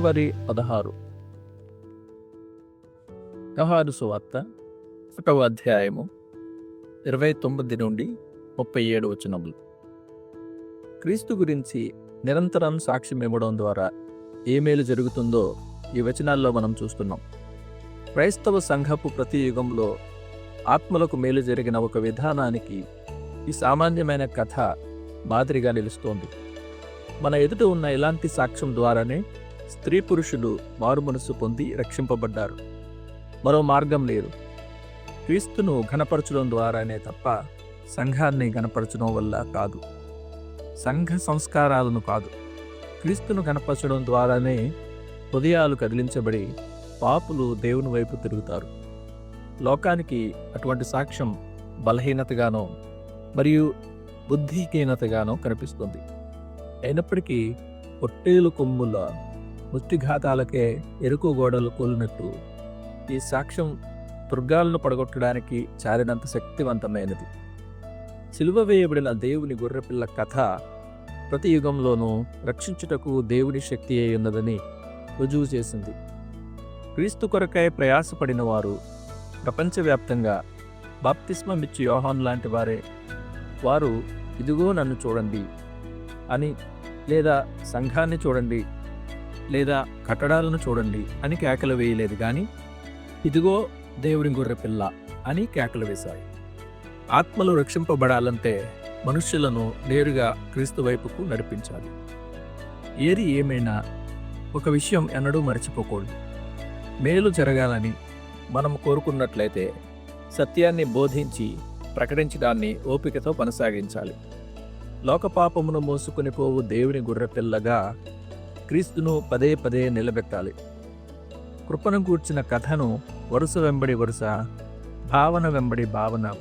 జనవరి పదహారు. వ్యవహారు సువార్త ఒకటవ అధ్యాయము ఇరవై తొమ్మిది నుండి ముప్పై ఏడు వచనములు. క్రీస్తు గురించి నిరంతరం సాక్ష్యం ఇవ్వడం ద్వారా ఏ మేలు జరుగుతుందో ఈ వచనాల్లో మనం చూస్తున్నాం. క్రైస్తవ సంఘపు ప్రతి యుగంలో ఆత్మలకు మేలు జరిగిన ఒక విధానానికి ఈ సామాన్యమైన కథ మాదిరిగా నిలుస్తోంది. మన ఎదుట ఉన్న ఇలాంటి సాక్ష్యం ద్వారానే స్త్రీ పురుషులు మారు పొంది రక్షింపబడ్డారు. మరో మార్గం లేదు. క్రీస్తును ఘనపరచడం ద్వారానే తప్ప సంఘాన్ని గనపరచడం వల్ల కాదు. సంఘ సంస్కారాలను కాదు. క్రీస్తును కనపరచడం ద్వారానే హృదయాలు కదిలించబడి పాపులు దేవుని వైపు తిరుగుతారు. లోకానికి అటువంటి సాక్ష్యం బలహీనతగానో మరియు బుద్ధిహీనతగానో కనిపిస్తుంది. అయినప్పటికీ పొట్టేలు కొమ్ముల ముష్టిఘాతాలకే ఎరుకు గోడలు కూలినట్టు ఈ సాక్ష్యం దుర్గాలను పడగొట్టడానికి చారినంత శక్తివంతమైనది. సిలువ వేయబడిన దేవుని గొర్రెపిల్ల కథ ప్రతి యుగంలోనూ రక్షించుటకు దేవుని శక్తి అయి ఉన్నదని రుజువు చేసింది. క్రీస్తు కొరకై ప్రయాసపడిన వారు ప్రపంచవ్యాప్తంగా బాప్తిస్మమిచ్చి యోహాన్ లాంటి వారే. వారు ఇదిగో నన్ను చూడండి అని లేదా సంఘాన్ని చూడండి లేదా కట్టడాలను చూడండి అని కేకలు వేయలేదు కానీ ఇదిగో దేవుని గొర్రె పిల్ల అని కేకలు వేశాయి. ఆత్మలు రక్షింపబడాలంటే మనుష్యులను నేరుగా క్రీస్తు వైపుకు నడిపించాలి. ఏది ఏమైనా ఒక విషయం ఎన్నడూ మర్చిపోకూడదు. మేలు జరగాలని మనం కోరుకున్నట్లయితే సత్యాన్ని బోధించి ప్రకటించడాన్ని ఓపికతో కొనసాగించాలి. లోకపాపమును మోసుకుని పోవు దేవుని గుర్రెపిల్లగా క్రీస్తును పదే పదే నిలబెట్టాలి. కృపను కూర్చిన కథను వరుస వెంబడి వరుస భావన వెంబడి భావన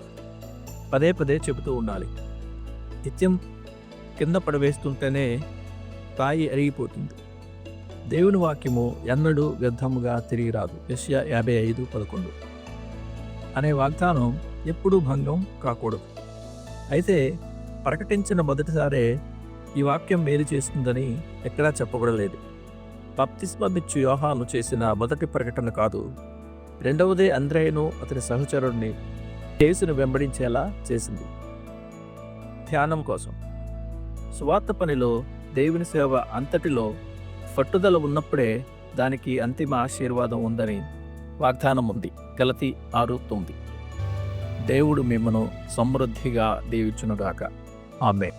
పదే పదే చెబుతూ ఉండాలి. నిత్యం కింద పడవేస్తుంటేనే తాయి అరిగిపోతుంది దేవుని వాక్యము ఎన్నడూ వ్యర్థముగా తిరిగి రాదు యష్యా యాభై ఐదు పదకొండు. అనే వాగ్దానం ఎప్పుడూ భంగం కాకూడదు. అయితే ప్రకటించిన మొదటిసారే ఈ వాక్యం మేలు చేస్తుందని ఎక్కడా చెప్పబడలేదు. బప్తిస్మమిచ్చు యోహాను చేసిన మొదటి ప్రకటన కాదు. రెండవదే అంద్రేయను అతని సహచరుడిని కేసును వెంబడించేలా చేసింది. ధ్యానం కోసం. స్వార్థ పనిలో దేవుని సేవ అంతటిలో పట్టుదల ఉన్నప్పుడే దానికి అంతిమ ఆశీర్వాదం ఉందని వాగ్దానం ఉంది. గలతి ఆరు తొమ్మిది. దేవుడు మిమ్మను సమృద్ధిగా దీవించునుగాక. ఆమె